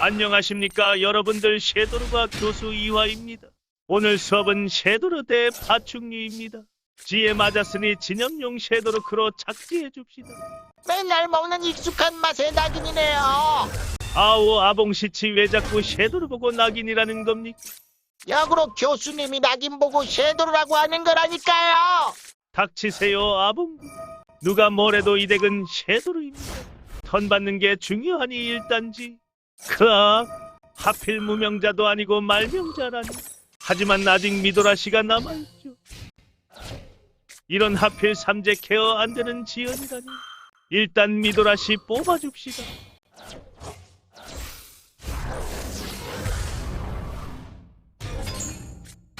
안녕하십니까 여러분들 셰도르가 교수 이화입니다. 오늘 수업은 셰도르 대 파충류입니다. 지에 맞았으니 진염용 셰도르크로 착지해 줍시다. 맨날 먹는 익숙한 맛의 낙인이네요. 아오 아봉시치 왜 자꾸 셰도르 보고 낙인이라는 겁니까? 역으로 교수님이 낙인 보고 섀도르라고 하는 거라니까요. 닥치세요 아봉. 누가 뭐래도 이 덱은 셰도르입니다. 턴 받는 게 중요하니 일단지. 크아 하필 무명자도 아니고 말명자라니. 하지만 아직 미도라시가 남아있죠. 이런 하필 삼재 케어 안 되는 지연이라니. 일단 미도라시 뽑아줍시다.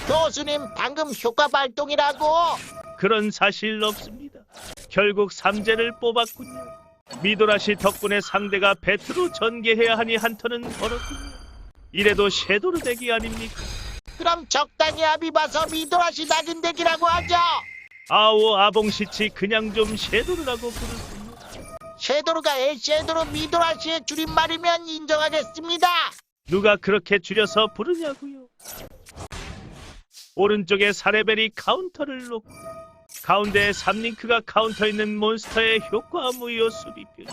교수님 방금 효과 발동이라고. 그런 사실 없습니다. 결국 삼재를 뽑았군요. 미도라시 덕분에 상대가 배트로 전개해야 하니 한 턴은 벌었군요. 이래도 섀도르 덱이 아닙니까? 그럼 적당히 합의 봐서 미도라시 낙인 대기라고 하죠. 아오 아봉시치 그냥 좀 섀도르라고 부르세요. 섀도르가 엘섀도르 미도라시의 줄임말이면 인정하겠습니다. 누가 그렇게 줄여서 부르냐고요? 오른쪽에 사레벨이 카운터를 놓고 가운데에 삼링크가 카운터 있는 몬스터의 효과 무효 수비표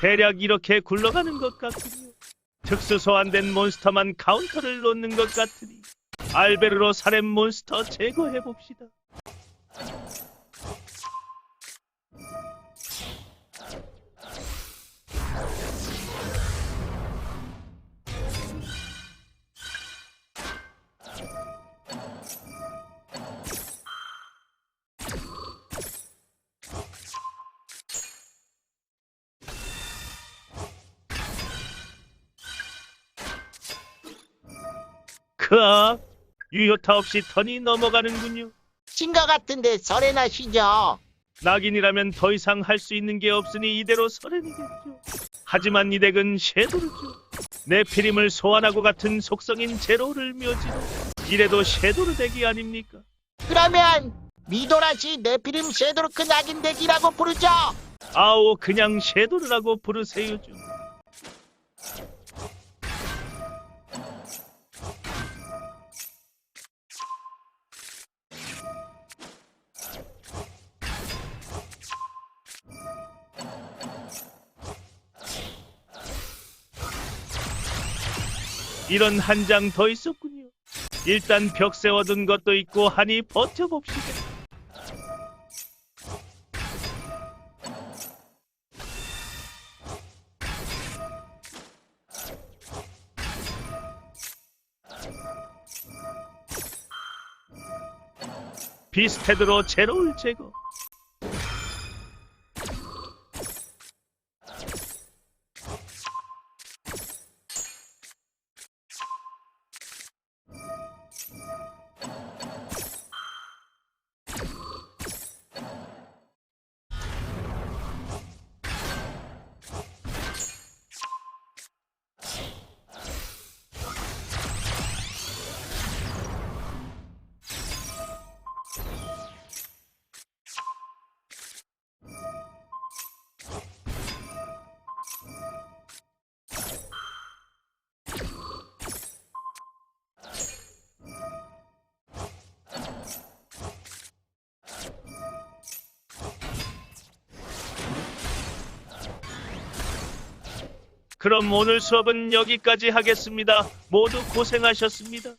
대략 이렇게 굴러가는 것 같군요. 특수 소환된 몬스터만 카운터를 놓는 것 같으니 알베르로 사렘 몬스터 제거해 봅시다. 크악 유효타 없이 턴이 넘어가는군요. 진것 같은데 설해나시죠. 낙인이라면 더 이상 할 수 있는 게 없으니 이대로 설행이겠죠. 하지만 이 덱은 섀도르죠. 네피림을 소환하고 같은 속성인 제로를 묘지로 이래도 섀도르 덱이 아닙니까? 그러면 미도라시 네피림 섀도르크 낙인 대기라고 부르죠. 아오 그냥 섀도르라고 부르세요 좀. 이런 한 장 더 있었군요. 일단 벽 세워둔 것도 있고 하니 버텨봅시다. 비스테드로 제로를 제거. 그럼 오늘 수업은 여기까지 하겠습니다. 모두 고생하셨습니다.